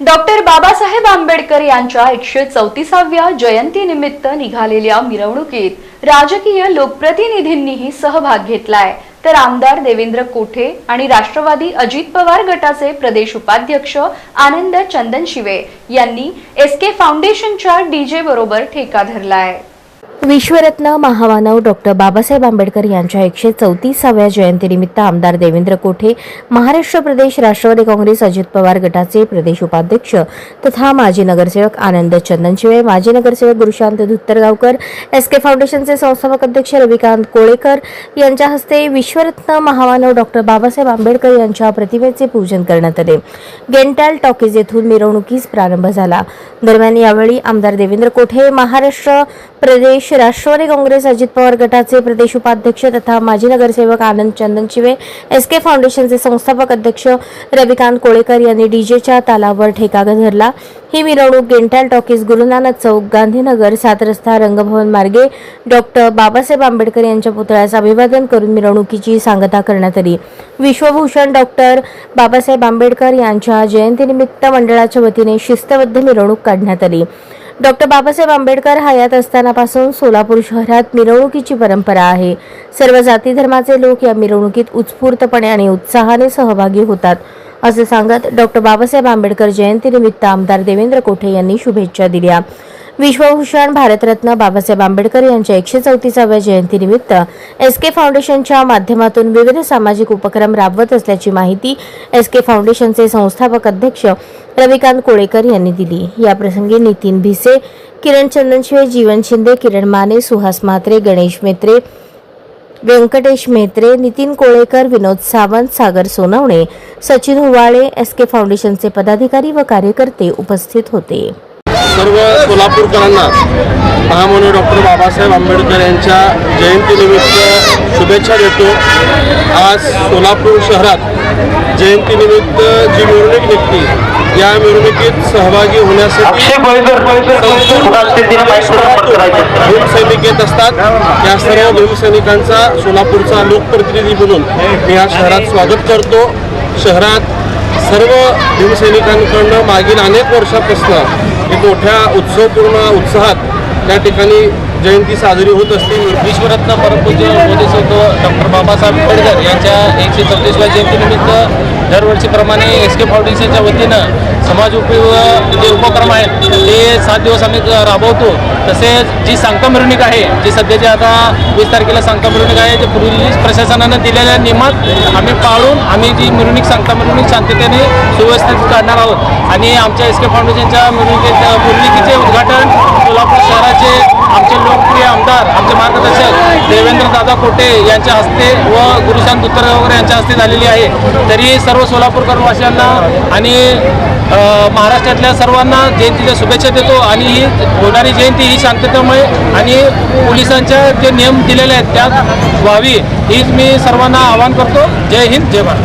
Doctor Babasaheb Ambedkar यांच्या एकशे चौतीसाव्या जयंतीनिमित्त निघालेल्या मिरवणुकीत राजकीय लोकप्रतिनिधींनीही सहभाग घेतलाय. तर आमदार देवेंद्र कोठे आणि राष्ट्रवादी अजित पवार गटाचे प्रदेश उपाध्यक्ष आनंद चंदनशिवे यांनी एस के फाउंडेशनच्या डीजे बरोबर ठेका धरलाय. विश्वरत्न महामानव डॉक्टर बाबासाहेब आंबेडकर यांच्या एकशे चौतीसाव्या जयंतीनिमित्त आमदार देवेंद्र कोठे महाराष्ट्र प्रदेश राष्ट्रवादी काँग्रेस अजित पवार गटाचे प्रदेश उपाध्यक्ष तथा माजी नगरसेवक आनंद चंदनशिवे माजी नगरसेवक गुरुशांत धुत्तरगावकर एस के फाउंडेशनचे संस्थापक अध्यक्ष रविकांत कोळेकर यांच्या हस्ते विश्वरत्न महामानव डॉक्टर बाबासाहेब आंबेडकर यांच्या प्रतिमेचे पूजन करण्यात आले. गेंटाल टॉकीज येथून मिरवणुकीस प्रारंभ झाला. दरम्यान यावेळी आमदार देवेंद्र कोठे महाराष्ट्र प्रदेश राष्ट्रवादी काँग्रेस अजित पवार गटाचे प्रदेश उपाध्यक्ष तथा माजी नगरसेवक आनंद चंदनशिवे एस के फाउंडेशनचे संस्थापक अध्यक्ष रविकांत कोळेकर यांनी डीजेच्या तालावर ठेका धरला. ही मिरवणूक गेंटाल टॉकीज गुरुनानक चौक गांधीनगर सात रस्ता रंगभवन मार्गे डॉक्टर बाबासाहेब आंबेडकर यांच्या पुतळ्यास अभिवादन करून मिरवणुकीची सांगता करण्यात आली. विश्वभूषण डॉक्टर बाबासाहेब आंबेडकर यांच्या जयंतीनिमित्त मंडळाच्या वतीने शिस्तबद्ध मिरवणूक काढण्यात आली. डॉक्टर बाबासाहेब आंबेडकर हयात असतानापासून सोलापूर शहरात मिरवणुकीची परंपरा आहे. सर्व जाती धर्माचे लोक या मिरवणुकीत उत्स्फूर्तपणे आणि उत्साहाने सहभागी होतात असे सांगत डॉक्टर बाबासाहेब आंबेडकर जयंतीनिमित्त आमदार देवेंद्र कोठे यांनी शुभेच्छा दिल्या. विश्वभूषण भारतरत्न बाबासाहेब आंबेडकर यांच्या एकशे चौतीसाव्या जयंतीनिमित्त एस के फाउंडेशनच्या माध्यमातून विविध सामाजिक उपक्रम राबवत असल्याची माहिती एस के फाउंडेशनचे संस्थापक अध्यक्ष रविकांत कोळेकर यांनी दिली. याप्रसंगी नितीन भिसे किरण चंदनशिवे जीवन शिंदे किरण माने सुहास म्हात्रे गणेश मेत्रे व्यंकटेश मेत्रे नितीन कोळेकर विनोद सावंत सागर सोनवणे सचिन हुवाळे एस के फाउंडेशनचे पदाधिकारी व कार्यकर्ते उपस्थित होते. सर्व सोलापूरकरांना महामानव डॉक्टर बाबासाहेब आंबेडकर यांच्या जयंतीनिमित्त शुभेच्छा देतो. आज सोलापूर शहरात जयंतीनिमित्त जी मिरवणूक निघते या मिरवणुकीत सहभागी होण्यासाठी भीमसैनिक येत असतात. या सर्व भीमसैनिकांचा सोलापूरचा लोकप्रतिनिधी म्हणून मी या शहरात स्वागत करतो. शहरात सर्व भीमसैनिकांकडनं मागील अनेक वर्षापासून एक मोठ्या उत्सवपूर्ण उत्साहात त्या ठिकाणी जयंती साजरी होत असते. विश्वरत्न परमपूज्य बोधिसत्व डॉक्टर बाबासाहेब आंबेडकर यांच्या एकशे चौतीसव्या जयंतीनिमित्त दरवर्षीप्रमाणे एस के फाउंडेशनच्या वतीनं समाज उपयोग जे उपक्रम आहेत ते सात दिवस आम्ही राबवतो. तसेच जी सांगता मिरवणूक आहे जी सध्याची आता वीस तारखेला सांगता मिरवणूक आहे जे पोलीस प्रशासनानं दिलेल्या नियमात आम्ही पाळून आम्ही जी मिरवणूक सांगता मिरवणूक शांततेने सुव्यवस्थित काढणार आहोत. आणि आमच्या एस के फाउंडेशनच्या मिरवणुकीत मिरवणुकीचे उद्घाटन सोलापूर शहराचे आमचे लोकप्रिय आमदार आमचे मार्गदर्शक देवेंद्र दादा कोटे यांच्या हस्ते व गुरुशांत दुत्तर वगैरे यांच्या हस्ते झालेली आहे. तरी सर्व सोलापूरकरवासियांना आणि महाराष्ट्रातल्या सर्वांना जयंतीच्या शुभेच्छा देतो आणि ही होणारी जयंती ही शांततेमुळे आणि पोलिसांच्या जे नियम दिलेले आहेत त्यात व्हावी हीच मी सर्वांना आवाहन करतो. जय हिंद जय भारत.